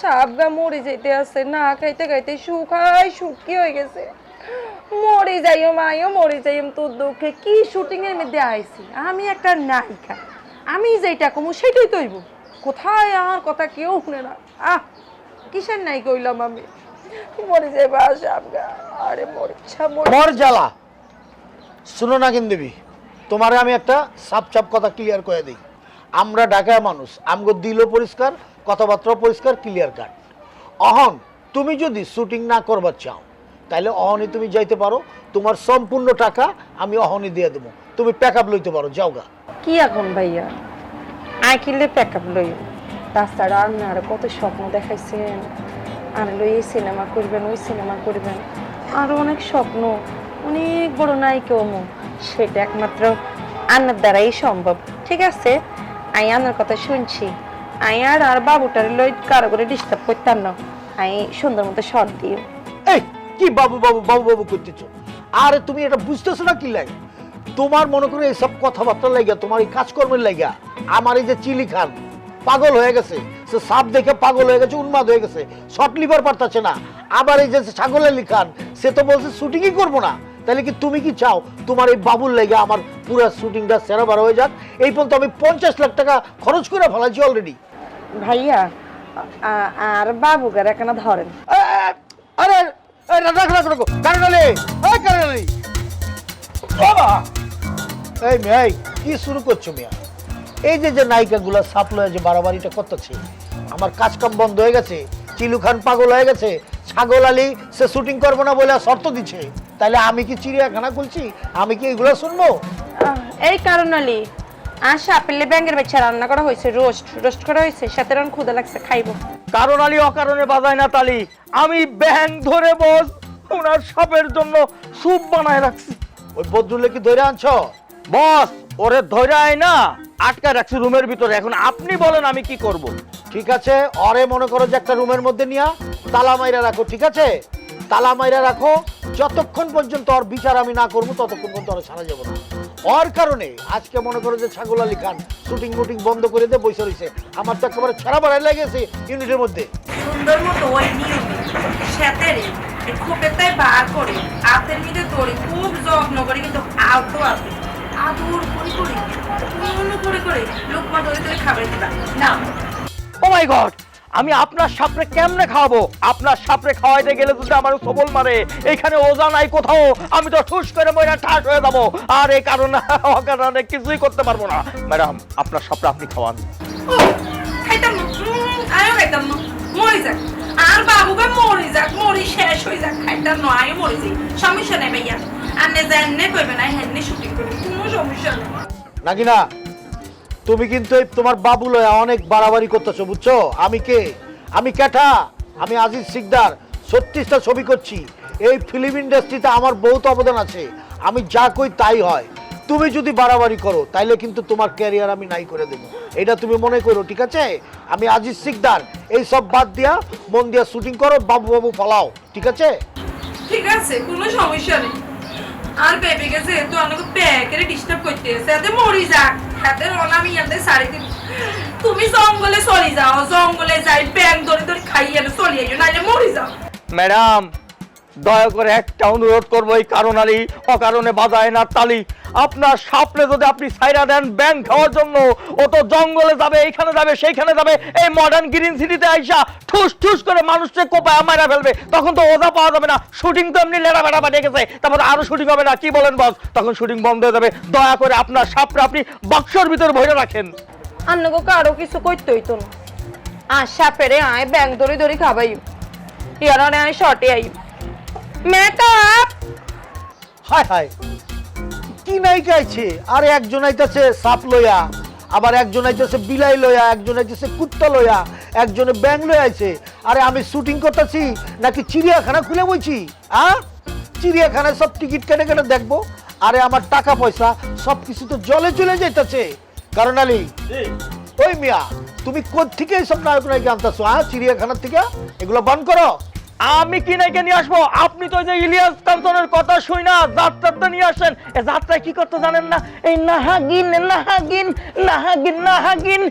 সাবগা মরে যেতে আছে, না খাইতে খাইতে শুকাই শুকি হয়ে গেছে? মরে যাইও মাইও, মরে যাইম তোর দুঃখে, কি শুটিং এর মধ্যে আইছি? আমি একটা নায়িকা আমি যেটা কমু সেটাই তৈব কোথায় আমার কথা কেউ শুনে না। আহ, কিসের নাই কইলাম আমি? মরে যাইবা সাবগা আরে মরে ছা মর জ্বালা। শুনো না কিন্তু দেবী তোমারে আমি একটা সাপ চাপ কথা ক্লিয়ার করে দিই। আমরা ঢাকায় মানুষ, আমগো দিলও পরিষ্কার কথাবার্তা পরিষ্কার ক্লিয়ার কাট অহন, তুমি যদি শুটিং না করবার চাও তাহলে অহনি তুমি যাইতে পারো। তোমার সম্পূর্ণ টাকা আমি অহনি দিয়ে দেবো। তুমি প্যাক আপ লইতে পারো, যাও গা। কি এখন ভাইয়া? আই কিনলে প্যাক আপ লই তাছাড়া আপনি আর কত স্বপ্ন দেখাইছেন। আর লই এই সিনেমা করবেন, ওই সিনেমা করবেন। আরও অনেক স্বপ্ন, অনেক বড় নায়িকা অমু। সেটা একমাত্র আন্নার দ্বারাই সম্ভব। ঠিক আছে? আই আনার কথা শুনছি। আই আর আর বাবুটার লই কারও করে ডিস্টার্ব করতাম না। আই সুন্দর মতো শট দিও। এই, কি বাবু বাবু বাবু বাবু করতেছো? আরে তুমি এটা বুঝতেছো না কি লাগে? তোমার মনে করো এইসব কথাবার্তা লাগা তোমার এই কাজকর্মের লাগা আমার এই যে চিলি খান, পাগল হয়ে গেছে। সে সাপ দেখে পাগল হয়ে গেছে, উন্মাদ হয়ে গেছে। শর্ট লিভার পারতাছে না। আবার এই যে ছাগল আলী খান, সে তো বলছে শুটিংই করব না। তাহলে কি তুমি কি চাও? তোমার এই বাবুর লেগে আমার পুরো শুটিংটা সেরা বার হয়ে যাক। এই পর্যন্ত আমি পঞ্চাশ লাখ টাকা খরচ করে ফেলাচ্ছি অলরেডি ভাইয়া আর বাবুগার এখানে ধরেন। আরে রাখ রাখ রাখো কারণ এই কারণ বাবা এই মেয়ে কি শুরু করছ মিয়া? এই যে যে নায়িকাগুলো সাপ্লয় যে বাড়াবাড়িটা করতেছে আমার কাজ কাম বন্ধ হয়ে গেছে চিলু খান পাগল হয়ে গেছে ছাগল আলী সে শুটিং করব না বলে শর্ত দিচ্ছে। তাহলে আমি কি চিড়িয়াখানা খুলছি? আমি কি এগুলো শুনব? এই কারণ আলি আশা আপেলে ব্যাঙ্গের বাচ্চা রান্না করা হয়েছে রোস্ট রোস্ট করা হয়েছে সাথে রান ক্ষুদা লাগছে খাইবো। কারণ আলী অকারণে বাজায় না তালি। আমি ব্যাং ধরে বস ওনার সাপের জন্য স্যুপ বানায় রাখছি। ওই বদরুলে কি ধরে আনছো? বস ওরে ধরে আয় না। আটকায় রাখছি রুমের ভিতরে। এখন আপনি বলেন আমি কি করব। ঠিক আছে অরে মনে করো যে একটা রুমের মধ্যে নিয়া তালা মাইরা রাখো ঠিক আছে? তালা মাইরা রাখো যতক্ষণ পর্যন্ত ওর বিচার আমি না করব ততক্ষণ পর্যন্ত ওরা ছাড়া যাব না। ওর কারণে আজকে মনে করো যে ছাগল আলী খান শুটিং মুটিং বন্ধ করে দিয়ে বসে রয়েছে। আমার তো একেবারে ছেঁড়া বাড়াই লেগেছে ইউনিটের মধ্যে। সুন্দর মতো ওই নিয়মে খোপের বার করে হাতের মধ্যে ধরে খুব যত্ন করে কিন্তু আলতো আছে। আদর করে করে করে করে লোকমা ধরে ধরে খাবার দিবা। না ও মাই গড আমি আপনার সাপরে কেমনে খাওয়াবো? আপনার সাপরে খাওয়াইতে গেলে যদি আমার সবল মারে এখানে ওজা নাই কোথাও আমি তো ঠুস করে ময়না ঠাস হয়ে যাব। আর এই কারণে অকারণে কিছুই করতে পারব না। ম্যাডাম আপনার সাপরে আপনি খাওয়ান। ও খাইতাম না। উম, খাইতাম না। যাক। আর বাবুকে মরে যাক মরি শেষ হয়ে যাক। খাইতাম না আমি মরে যাই। সমস্যা নেই ভাইয়া। আর নে জাননে কইবে না হেননে শুটিং করবে কোনো সমস্যা নেই। নাকি না তুমি কিন্তু তোমার বাবু লয়া অনেক বাড়াবাড়ি করতেছো, বুঝছ? আমি কে? আমি ক্যাঠা। আমি আজিজ সিকদার ছত্রিশটা ছবি করছি। এই ফিল্ম ইন্ডাস্ট্রিতে আমার বহুত অবদান আছে। আমি যা কই তাই হয়। তুমি যদি বাড়াবাড়ি করো, তাইলে কিন্তু তোমার ক্যারিয়ার আমি নাই করে দেবো। এটা তুমি মনে করো, ঠিক আছে? আমি আজিজ সিকদার এই সব বাদ দিয়া, মন দিয়া শুটিং করো, বাবু বাবু পালাও, ঠিক আছে? ঠিক আছে, কোনো সমস্যা নেই। আর বেবি গেছে, তো আমাকে প্যাকেরে ডিস্টার্ব করতে এসে মরি যাক। হাতে রন আমি ইয়াতে সাড়ে তিন তুমি জঙ্গলে চলে যাও, জঙ্গলে যাই ব্যাং ধরে ধরে খাইয়ে চলে যাও নাইলে মরি যাও। ম্যাডাম দয়া করে একটা অনুরোধ করব, এই কারণ আলী অকারণে বাজায় না তালি। আপনার সাপলে যদি আপনি সাইরা দেন ব্যাংক খাওয়ার জন্য, ও তো জঙ্গলে যাবে, এইখানে যাবে, সেইখানে যাবে, এই মডার্ন গ্রিন সিটিতে আইসা ঠুস ঠুস করে মানুষকে কোপায় মারা ফেলবে, তখন তো ওজা পাওয়া যাবে না। শুটিং তো এমনি লেড়া বেড়া বানিয়ে গেছে, তারপর আরও শুটিং হবে না, কি বলেন বস তখন শুটিং বন্ধ হয়ে যাবে। দয়া করে আপনার সাপটা আপনি বাক্সর ভিতরে ভরে রাখেন। আন্নগো কারও কিছু করতে হইতো না। আশা পেরে আয় ব্যাংক ধরে ধরে খাবাই ইয়ারানে আয় শর্টে আই মেকআপ। হায় হায় কি নায়িকা আর একজন আইতাছে সাপ লইয়া আবার একজন আইতাছে বিলাই লইয়া একজন আইতাছে কুত্তা একজনে ব্যাং আছে আরে আমি শুটিং করতেছি নাকি চিড়িয়াখানা খুলে বইছি আ চিড়িয়াখানায় সব টিকিট কেটে কেটে দেখব। আরে আমার টাকা পয়সা সব কিছু তো জলে চলে যাইতাছে। কারণ আলী ওই মিয়া তুমি কোথ কোথেকে এইসব নায়ক নায়িকা আনতেছো হ্যাঁ চিড়িয়াখানার থেকে? এগুলো বন্ধ করো। আমি কি নাকি নিয়ে আসব? আপনি তো যে ইলিয়াস কাঞ্চনের কথা শুই না যাত্রাটা নিয়ে আসেন। এ যাত্রায় কি করতে জানেন না? এই নাহাগিন নাহাগিন নাহাগিন নাহাগিন।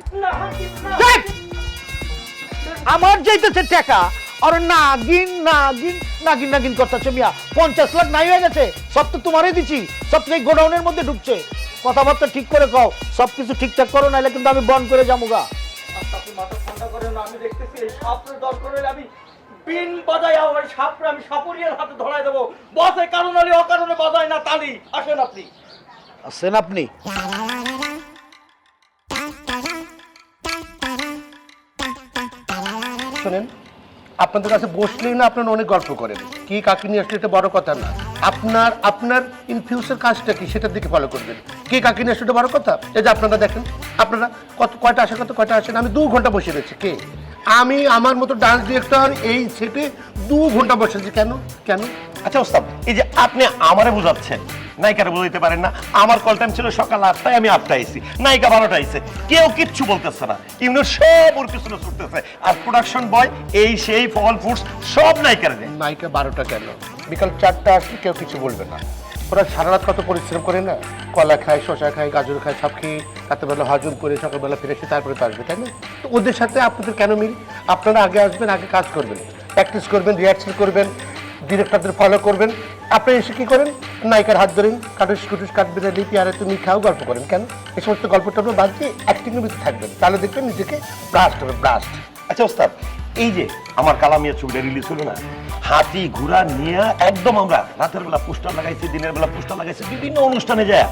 আমার যাইতেছে টাকা আর নাগিন নাগিন নাগিন নাগিন করতেছে মিয়া। পঞ্চাশ লাখ নাই হয়ে গেছে সব তো তোমারই দিছি সব তো গোডাউনের মধ্যে ঢুকছে। কথাবার্তা ঠিক করে কও সব কিছু ঠিকঠাক করো নাহলে কিন্তু আমি বন্ধ করে যাব গা। আচ্ছা, আপনি মাথা ঠান্ডা করেন আমি দেখতেছি আমি বিন বাজাই আমার সাপরে আমি সাপুরিয়ার হাতে ধরাই দেবো। বসে কারণ হলে অকারণে বাজায় না তালি। আসেন আপনি। আছেন আপনি। শোনেন আপনাদের কাছে বসলেই না আপনারা অনেক গল্প করেন। কি কাকে নিয়ে আসলে এটা বড় কথা না। আপনার আপনার ইন ফিউচার কাজটা কি সেটার দিকে ফলো করবেন। কে কাকে নিয়ে আসলে এটা বড় কথা? এই যে আপনারা দেখেন আপনারা কত কয়টা আসার কথা কয়টা আসেন? আমি দু ঘণ্টা বসে রয়েছি। কে? আমি আমার মতো ডান্স ডিরেক্টর এই সেটে দু ঘণ্টা বসেছি। কেন? কেন? আচ্ছা ওস্তাদ এই যে আপনি আমারে বুঝাচ্ছেন নায়িকারে বুঝাইতে পারেন না। আমার কল টাইম ছিল সকাল আটটায় আমি আটটায় আইছি। নায়িকা বারোটা আইছে। কেউ কিচ্ছু বলতেছে না। ইউনিট সব ওর পিছনে ছুটতেছে। আর প্রোডাকশন বয় এই সেই ফল ফুডস সব নায়িকারে দেয়। নায়িকা বারোটা কেন? বিকাল চারটা আসলে কেউ কিছু বলবে না। ওরা সারা রাত কত পরিশ্রম করে না? কলা খায় শশা খায়, গাজর খায়, সব খেয়ে রাতেরবেলা হজম করে সকালবেলা ফিরে এসে তারপরে তো আসবে, তাই না? তো ওদের সাথে আপনাদের কেন মিল? আপনারা আগে আসবেন, আগে কাজ করবেন। প্র্যাকটিস করবেন রিহার্সাল করবেন ডিরেক্টরদের ফলো করবেন। আপনি এসে কি করেন? নায়িকার হাত ধরেন কাটুস কুটুস কাটবেন লিপি আরে তুমি খাও গল্প করেন। কেন? এই সমস্ত গল্প টল্প বাদ দিয়ে অ্যাক্টিংয়ের ভিতরে থাকবেন। তাহলে দেখবেন নিজেকে ব্লাস্ট হবে ব্লাস্ট আচ্ছা ওস্তাদ, এই যে আমার কালামিয়া ছবিটা রিলিজ হলো না? হাতি, ঘোড়া নিয়ে একদম আমরা রাতের বেলা পোস্টার লাগাইছি, দিনের বেলা পোস্টার লাগাইছি, বিভিন্ন অনুষ্ঠানে যায়।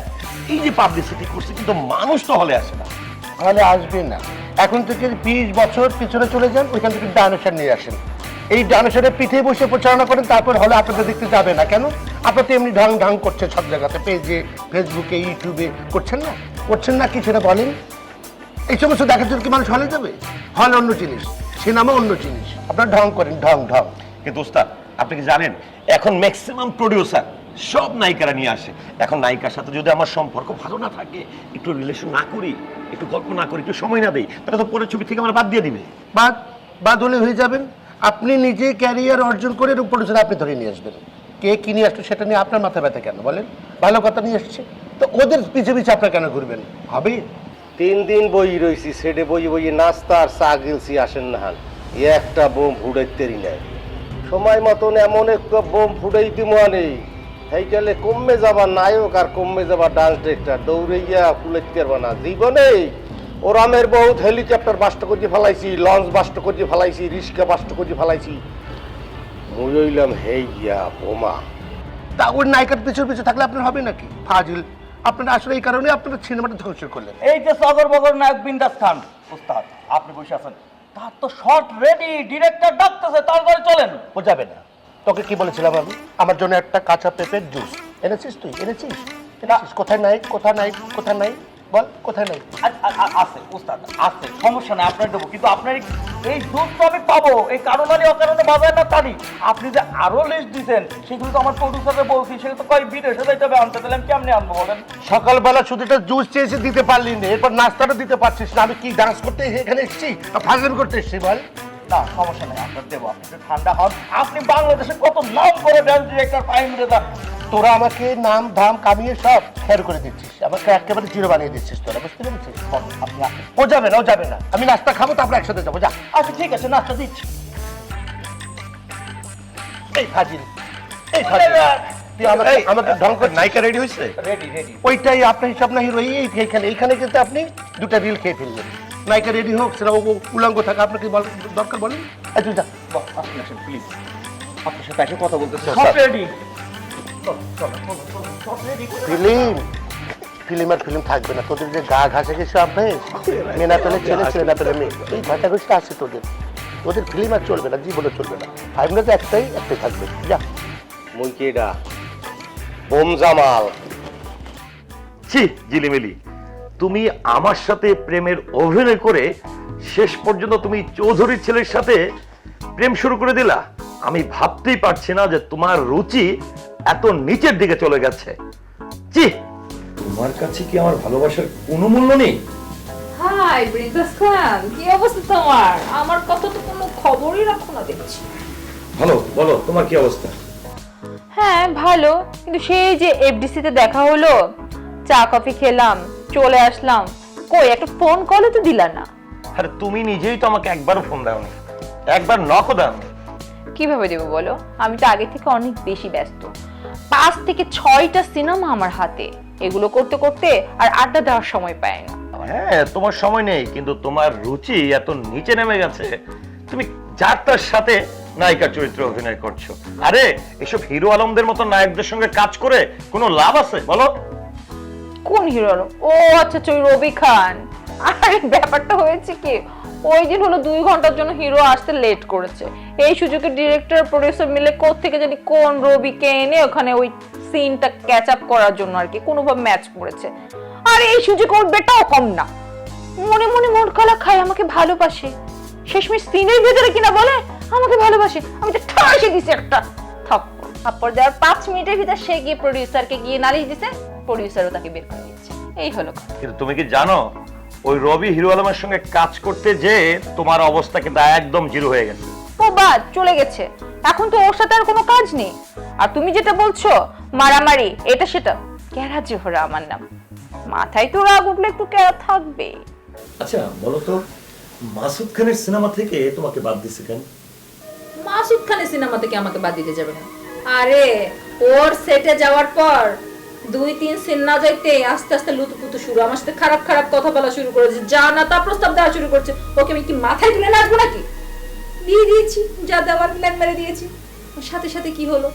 এই যে পাবলিসিটি করছে, কিন্তু মানুষ তো হলে আসে না। তাহলে আসবে না। এখন থেকে বিশ বছর পিছনে চলে যান, ওইখান থেকে ডাইনোসর নিয়ে আসেন। এই ডাইনোসরের পিঠে বসে প্রচারণা করেন, তারপর হলে আপনাদের দেখতে যাবে না। কেন? আপনার তো এমনি ঢং ঢং করছে সব জায়গাতে, পেজে ফেসবুকে ইউটিউবে করছেন না? করছেন না কি সেটা বলেন? এই সমস্ত দেখার জন্য কি মানুষ হলে যাবে? হল অন্য জিনিস, সিনেমা অন্য জিনিস। আপনারা ঢং করেন, ঢং ঢং। কিন্তু ওস্তাদ আপনি কি জানেন? এখন ম্যাক্সিমাম প্রডিউসার সব নায়িকারা নিয়ে আসে। এখন নায়িকার সাথে যদি আমার সম্পর্ক ভালো না থাকে একটু রিলেশন না করি একটু গল্প না করি একটু সময় না দেই তাহলে তো পরের ছবি থেকে আমার বাদ দিয়ে দিবে। বাদ বাদ হলে হয়ে যাবেন। আপনি নিজে ক্যারিয়ার অর্জন করে প্রডিউসার আপনি ধরে নিয়ে আসবেন। কে কি নিয়ে আসছে সেটা নিয়ে আপনার মাথা ব্যথা কেন বলেন? ভালো কথা নিয়ে আসছে তো ওদের পিছে পিছে আপনার কেন ঘুরবেন? হবে? তিন দিন বই রয়েছি সেটে বই বই নাস্তা আর চা গিলছি আসেন না হান একটা বোম ফুটাইতেরই নাই সময় মতন এমন একটা বোম ফুটাই দিমানে সেইটালে কমে যাবা নায়ক আর কমে যাবা ডান্স ডিরেক্টর দৌড়াইয়া ফুলাইতে পারবা না জীবনে ওরামের বহুত হেলিকপ্টার বাস্ট করে ফেলাইছি লঞ্চ বাস্ট করে ফেলাইছি রিক্সা বাস্ট করে ফেলাইছি। মুই হইলাম হেইয়া বোমা। তা ওই নায়িকার পিছু পিছু থাকলে আপনার হবে নাকি? ফাজিল আপনারা আসলে এই কারণে আপনারা সিনেমাটা ধ্বংস করলেন। এই যে সগর বগর নায়ক বিন্দাস খান উস্তাদ আপনি বসে আছেন। তার তো শর্ট রেডি ডিরেক্টর ডাকতেছে তারপরে চলেন। ও যাবে না। তোকে কি বলেছিলাম আমি? আমার জন্য একটা কাঁচা পেঁপের জুস। এনেছিস তুই? এনেছিস? এনেছিস? কোথায় নাই? কোথায় নাই? কোথায় নাই? বল কোথায় নাই? আছে উস্তাদ আছে সমস্যা নাই আপনার দেবো। কিন্তু আপনার এই- দুধ তো আমি পাবো এই কারণে অকারণে বাজার না তারি আপনি যে আরও লিস্ট দিচ্ছেন সেগুলো তো আমার প্রডিউসারকে বলছি সেগুলো তো কয় বিদেশে যাইতে হবে আনতে আমি কেমনি আনব বলেন? সকালবেলা শুধু একটা জুস চেয়েছে দিতে পারলি না এরপর নাস্তাটা দিতে পারছিস না আমি কি ডান্স করতে এখানে এসেছি ফাজল করতে এসেছি বল? না সমস্যা নাই আপনার দেবো আপনি ঠান্ডা হন। আপনি বাংলাদেশে কত নাম করে ডান্স ডিরেক্টর প্রাইম রেদা তোরা আমাকে নাম ধাম কামিয়ে সব খেয়ার করে দিচ্ছিস। আমাকে একেবারে জিরো বানিয়ে দিচ্ছিস তোরা বুঝতে পেরেছিস? ও যাবে না ও যাবে না। আমি নাস্তা খাব তারপর একসাথে যাব। যা। আচ্ছা ঠিক আছে নাস্তা দিচ্ছি। এই ফাজিল এই ফাজিল। আমাকে আমাকে ঢং করছিস? নায়িকা রেডি হয়েছে? Ready ready. ওইটাই আপনার হিসাব না হিরো এইখানে এইখানে কিন্তু আপনি দুটা রিল খেয়ে ফেললেন। নায়িকা রেডি হোক সেটা ও উলঙ্গ থাকা আপনাকে দরকার বলেন? এই যা। আপনি আসেন প্লিজ আপনার সাথে এসে কথা রেডি। থাকবে না। তোদের যে গা ঘাসে মেনা পেলে ছেলে ছেলে না পেলে মেয়ে, এই ভাষা ঘুষটা আছে তোদের। আর চলবে না জীবনে চলবে না। ফাইভ মিনিট একটাই একটাই থাকবে। যা। ছি জিলিমিলি তুমি আমার সাথে প্রেমের অভিনয় করে শেষ পর্যন্ত তুমি চৌধুরীর ছেলের সাথে প্রেম শুরু করে দিলা। আমি ভাবতেই পারছি না যে তোমার রুচি এত নিচের দিকে চলে গেছে। ছি! তোমার কাছে কি আমার ভালোবাসার কোনো মূল্য নেই? হাই বৃন্দাস খান কি অবস্থা তোমার? আমার কথা তো কোনো খবরই রাখো না দেখছি। ভালো বলো তোমার কি অবস্থা? হ্যাঁ ভালো। কিন্তু সেই যে এফডিসি তে দেখা হলো চা কফি খেলাম চলে আসলাম। কই একটা ফোন কলও তো দিলা না। আরে তুমি নিজেই তো আমাকে একবারও ফোন দাওনি। একবার নকও দেন কীভাবে দেবো বলো? আমি তো আগে থেকে অনেক বেশি ব্যস্ত। পাঁচ থেকে ছয়টা সিনেমা আমার হাতে। এগুলো করতে করতে আর আড্ডা দেওয়ার সময় পাই না। হ্যাঁ তোমার সময় নেই কিন্তু তোমার রুচি এত নিচে নেমে গেছে। তুমি যার তার সাথে নায়িকার চরিত্রে অভিনয় করছ। আরে এসব হিরো আলমদের মতো নায়কদের সঙ্গে কাজ করে কোনো লাভ আছে? বলো। কোন হিরো আলম? ও আচ্ছা আচ্ছা ওই রবি খান। আরে ব্যাপারটা হয়েছে কি, ওই দিন হলো দুই ঘণ্টার জন্য হিরো আসতে লেট করেছে। এই সুযোগে ডিরেক্টর প্রডিউসার মিলে থেকে জানি কোন রবিকে এনে ওখানে ওই সিনটা ক্যাচ আপ করার জন্য আর কি, কোনোভাবে ম্যাচ করেছে। আর এই সুযোগে ওর বেটাও কম না। মনে মনে মোট কলা খায় আমাকে ভালোবাসে। শেষমেশ সিনের ভেতরে কিনা বলে, আমাকে ভালোবাসে। আমি তো ঠাসে দিছি একটা থাপ্পড় থাপ্পড় দেওয়ার পাঁচ মিনিটের ভিতর সে গিয়ে প্রডিউসারকে গিয়ে নালিশ দিছে প্রডিউসারও তাকে বের করে দিচ্ছে এই হলো কথা। কিন্তু তুমি কি জানো ওই রবি হিরো আলমের সঙ্গে কাজ করতে যে তোমার অবস্থা কিন্তু একদম জিরো হয়ে গেছে। ও বাদ চলে গেছে। এখন তো ওর সাথে আর কোনো কাজ নেই। আর তুমি যেটা বলছো মারামারি এটা সেটা। ক্যারা জোহরা আমার নাম? মাথায় তো রাগ উঠলে একটু ক্যারা থাকবে? আচ্ছা বলো তো মাসুদ খানের সিনেমা থেকে তোমাকে বাদ দিছে কেন? মাসুদ খানের সিনেমা থেকে আমাকে বাদ দিতে যাবে না। আরে ওর সেটে যাওয়ার পর দুই, তিন সিন না যাইতে আস্তে আস্তে লুতুপুতু শুরু। আমার সাথে খারাপ খারাপ কথা বলা শুরু করেছে। যা না তা প্রস্তাব দেওয়া শুরু করছে। ওকে আমি কি মাথায় তুলে নাচবো নাকি? দিয়ে দিয়েছি, যা দেওয়ার ল্যাং মেরে দিয়েছি। সাথে সাথে কি হলো?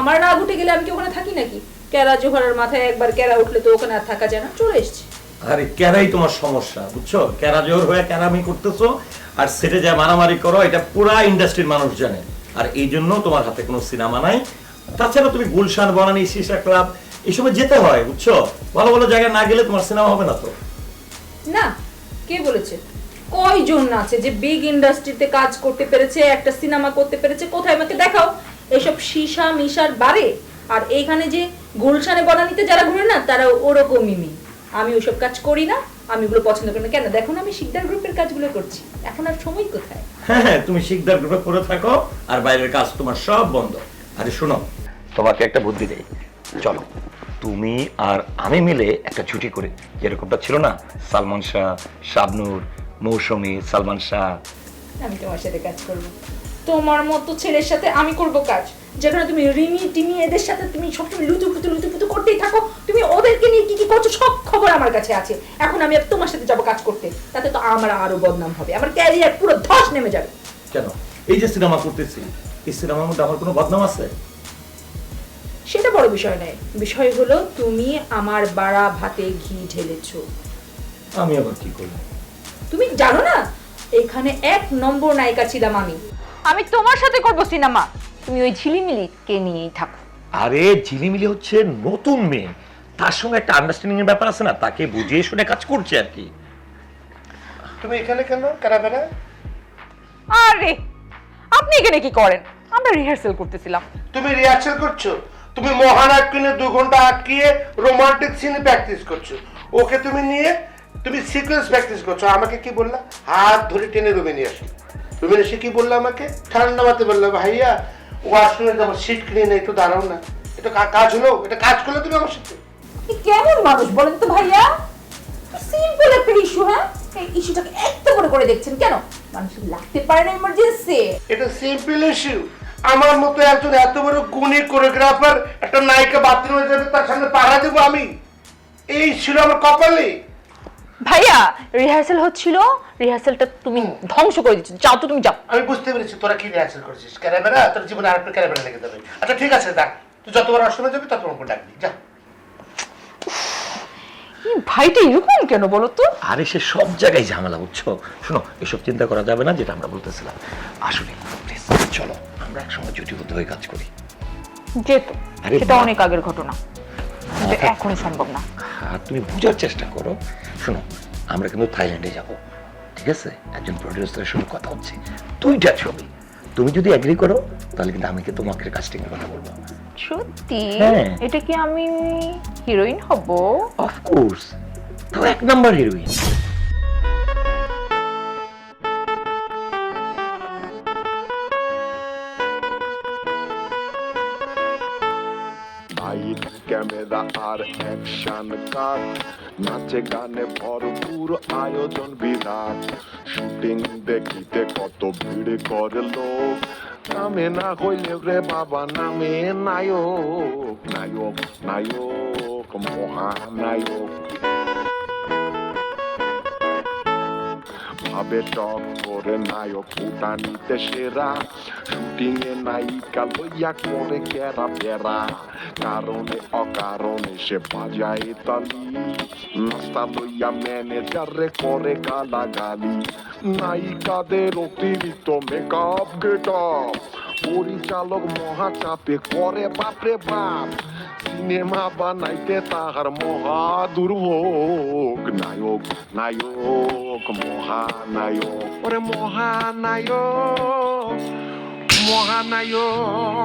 আমার রাগ উঠে গেলে আমি কি ওখানে থাকি নাকি? ক্যারা জোহরের মাথায় একবার ক্যারা উঠলে তো ওখানে আর থাকা যায় না? চলে এসছি। আরে ক্যারাই তোমার সমস্যা, বুঝছ? ক্যারা জোর হয়ে ক্যারামি করতেছো আর সেটে যা মারামারি করো, এটা পুরা ইন্ডাস্ট্রির মানুষ জানে। আর এই জন্য তোমার হাতে কোনো সিনেমা নাই। তাছাড়া তুমি গুলশান, বনানি, সিসা ক্লাব এসবে যেতে হয় বুঝছ? ভালো ভালো জায়গায় না গেলে তোমার সিনেমা হবে না তো। না কে বলেছে? কয়জন আছে যে বিগ ইন্ডাস্ট্রিতে কাজ করতে পেরেছে একটা সিনেমা করতে পেরেছে? কোথায় আমাকে দেখাও। এসব সীসা মিশার বারে। আর এইখানে যে গুলশানে বনানিতে যারা ঘুরে না তারা ওরকমই মেয়ে। আমি ওইসব কাজ করি না আমি ওগুলো পছন্দ করি না। কেন? দেখো না আমি শিকদার গ্রুপের কাজগুলো করছি। এখন আর সময় কোথায়? হ্যাঁ হ্যাঁ তুমি শিকদার গ্রুপে করে থাকো আর বাইরের কাজ তোমার সব বন্ধ। আরে শোনো তোমাকে একটা বুদ্ধি দেই। চলো তুমি আর আমি মিলে একটা ছুটি করি। যেরকমটা ছিল না? সালমান শাহ শাবনুর মৌসুমী সালমান শাহ। আমি তোমার সাথে কাজ করব। তোমার মতো ছেলের সাথে আমি করব কাজ। যেখানে তুমি রিমি টিমি এদের সাথে তুমি সবসময় লুতুপুতু লুতুপুতু করতেই থাকো। তুমি ওদেরকে নিয়ে কি কি করছ সব খবর আমার কাছে আছে। এখন আমি আর তোমার সাথে যাব কাজ করতে। তাতে তো আমার আরও বদনাম হবে। আমার ক্যারিয়ার পুরো ধস নেমে যাবে। কেন? এই যে সিনেমা করতেছি এই সিনেমার মধ্যে আমার কোনো বদনাম আছে? সেটা বড় বিষয় নয়। বিষয় হলো তুমি আমার বাড়া ভাতে ঘি ঢেলেছো। আমি আবার কি করব? তুমি জানো না? এখানে এক নম্বর নায়িকা ছিলাম আমি। আমি তোমার সাথে করব সিনেমা। তুমি ওই ঝিলিমিলি কে নিয়েই থাকো। আরে ঝিলিমিলি হচ্ছে নতুন মেয়ে। তার সঙ্গে একটা আন্ডারস্ট্যান্ডিং এর ব্যাপার আছে না? তাকে বুঝিয়ে শুনে কাজ করছে আর কি। তুমি এখানে কেন? কারাবেরা আরে আপনি এখানে কি করেন? আমরা রিহার্সেল করতেছিলাম। তুমি রিহার্সাল করছ? তুমি মহানায়ক কিনে দু ঘণ্টা আটকিয়ে রোমান্টিক সিনে প্র্যাকটিস করছ। ওকে তুমি নিয়ে তুমি সিকোয়েন্স প্র্যাকটিস করছ। আমাকে কি বললা? হাত ধরে টেনে রুমে নিয়ে আসো। রুমে এসে কি বলল আমাকে? ঠান্ডা মাতে বলল ভাইয়া ওয়াশরুমে যাব সিট কিনে নেই একটু দাঁড়াও না। এটা কাজ হলো? এটা কাজ করলে তুমি আমার সাথে? কেমন মানুষ বলেন তো ভাইয়া? সিম্পল একটা ইস্যু হ্যাঁ? এই ইস্যুটাকে এত বড় করে দেখছেন কেন? মানুষ লাগতে পারে না ইমার্জেন্সি এটা সিম্পল ইস্যু আমার মতো একজন এত বড় গুণী কোরিওগ্রাফার একটা নায়িকা বাথরুমে যাবে তার সামনে পাড়া দেবো আমি? এই ছিল আমার কপালে। ভাইয়া রিহার্সাল হচ্ছিল রিহার্সালটা তুমি ধ্বংস করে দিচ্ছ। যাও তো তুমি যাও। আমি বুঝতে পেরেছি তোরা কি রিহার্সাল করছিস? ক্যারাবেরা তোর জীবনে আরেকটা ক্যারাবেরা লেগে যাবে। আচ্ছা ঠিক আছে দেখ। তুই যতবার অসময় যাবি ততবার ডাকবি। যা। এই ভাইটা এরকম কেন বলো তো? আরে সে সব জায়গায় ঝামেলা বুঝছ? শোনো এসব চিন্তা করা যাবে না যেটা আমরা বলতেছিলাম। আসলে চলো। আমরা একসঙ্গে জুটিবদ্ধ হয়ে কাজ করি। যেত সেটা অনেক আগের ঘটনা। কিন্তু এখনই সম্ভব না। আর তুমি বোঝার চেষ্টা করো। শোনো আমরা কিন্তু থাইল্যান্ডে যাব। ঠিক আছে? একজন প্রডিউসারের সঙ্গে কথা হচ্ছে। দুইটা ছবি। তুমি যদি এগ্রি করো তাহলে কিন্তু আমি তোমাকে কাস্টিং এর কথা বলব? সত্যি? হ্যাঁ। এটা কি আমি হিরোইন হব? অফকোর্স তো এক নাম্বার হিরোইন Camera, আর অ্যাকশন কাট নাচে গানে ভরপুর আয়োজন বিরাট। শুটিং দেখিতে কত ভিড় করে লোক নামে না হইলে রে বাবা নামে নায়ক নায়ক নায়ক মহানায়ক। ভাবে টক করে নায়ক ফুটানিতে সেরা শুটিং এ নায়িকা লইয়া করে কেরা বেড়া কারণে অকারণে সে বাজায় তালি নাস্তা লইয়া ম্যানেজারে করে গালাগালি নায়িকাদের অতিরিক্ত মেকআপ গেট পরিচালক মহাচাপে করে বাপরে বাপ সিনেমা বানাইতে তাহার মহা দুর্ভোগ নায়ক নায়ক মহানায়ক ওরে মহানায়ক মহানায়ক